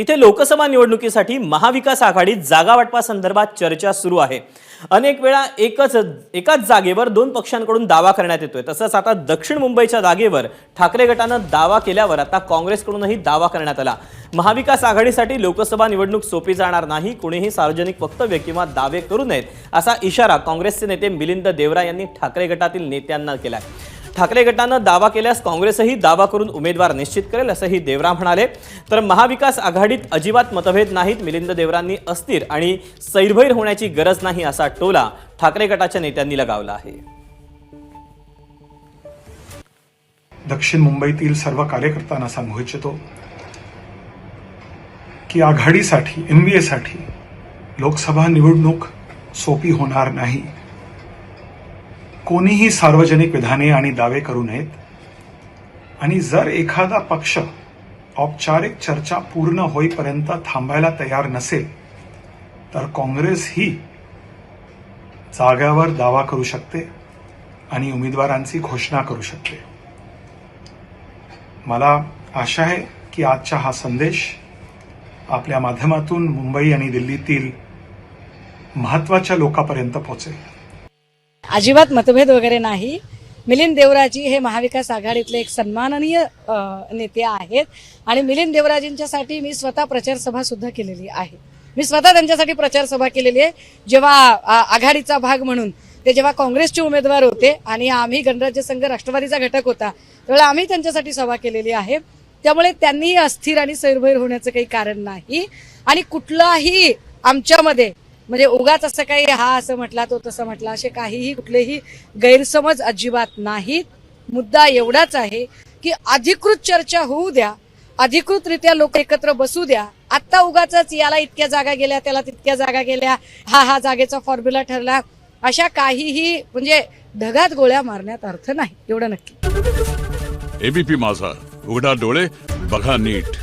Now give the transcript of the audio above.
इथे लोकसभा निवडणुकीसाठी महाविकास आघाडीत जागा वाटपासंदर्भात चर्चा सुरू आहे. अनेक वेळा एकच एकाच जागेवर दोन पक्षांकडून दावा करण्यात येतोय. तसंच आता दक्षिण मुंबईच्या जागेवर ठाकरे गटानं दावा केल्यावर आता काँग्रेसकडूनही दावा करण्यात आला. महाविकास आघाडीसाठी लोकसभा निवडणूक सोपी जाणार नाही कुणीही सार्वजनिक वक्तव्य किंवा दावे करू नयेत असा इशारा काँग्रेसचे नेते मिलिंद देवरा यांनी ठाकरे गटातील नेत्यांना केला आहे ठाकरे गटानं दावा केल्यास काँग्रेसही दावा करून उमेदवार निश्चित करेल असंही देवरा म्हणाले. तर महाविकास आघाडीत अजिबात मतभेद नाहीत मिलिंद देवरांनी अस्थिर आणि सैरभैर होण्याची गरज नाही असा टोला ठाकरे गटाच्या नेत्यांनी लगावला आहे. दक्षिण मुंबईतील सर्व कार्यकर्त्यांना सांगू इच्छितो की आघाडीसाठी एम बी एसाठी लोकसभा निवडणूक सोपी होणार नाही. कोणीही सार्वजनिक विधाने आणि दावे करू नयेत. आणि जर एखादा पक्ष औपचारिक चर्चा पूर्ण होईपर्यंत थांबायला तयार नसेल तर काँग्रेस ही जाग्यावर दावा करू शकते आणि उमेदवारांची घोषणा करू शकते. मला आशा आहे की आजचा हा संदेश आपल्या माध्यमातून मुंबई आणि दिल्लीतील महत्त्वाच्या लोकांपर्यंत पोहोचेल. अजिबात मतभेद वगैरे नाही. मिलिंद देवराजी हे महाविकास आघाडीतले एक सन्माननीय नेते आहेत. आणि मिलिंद देवराजींच्यासाठी मी स्वतः प्रचारसभा सुद्धा केलेली आहे. मी स्वतः त्यांच्यासाठी प्रचार सभा केलेली आहे. जेव्हा आ, आघाडीचा भाग म्हणून ते जेव्हा काँग्रेसचे उमेदवार होते आणि आम्ही गणराज्य संघ राष्ट्रवादीचा घटक होता त्यावेळेला आम्ही त्यांच्यासाठी सभा केलेली आहे. त्यामुळे त्यांनी अस्थिर आणि सैरभैर होण्याचं काही कारण नाही. आणि कुठलाही आमच्यामध्ये म्हणजे उगाच असं काही हा असं म्हटला तो तसं म्हटला असे काहीही कुठलेही गैरसमज अजिबात नाहीत. मुद्दा एवढाच आहे की अधिकृत चर्चा होऊ द्या अधिकृतरित्या लोक एकत्र बसू द्या. आत्ता उगाच याला इतक्या जागा गेल्या त्याला तितक्या जागा गेल्या हा हा जागेचा फॉर्म्युला ठरला. अशा काहीही म्हणजे ढगात गोळ्या मारण्यात अर्थ नाही एवढं नक्की. एबीपी माझा उघडा डोळे बघा नीट.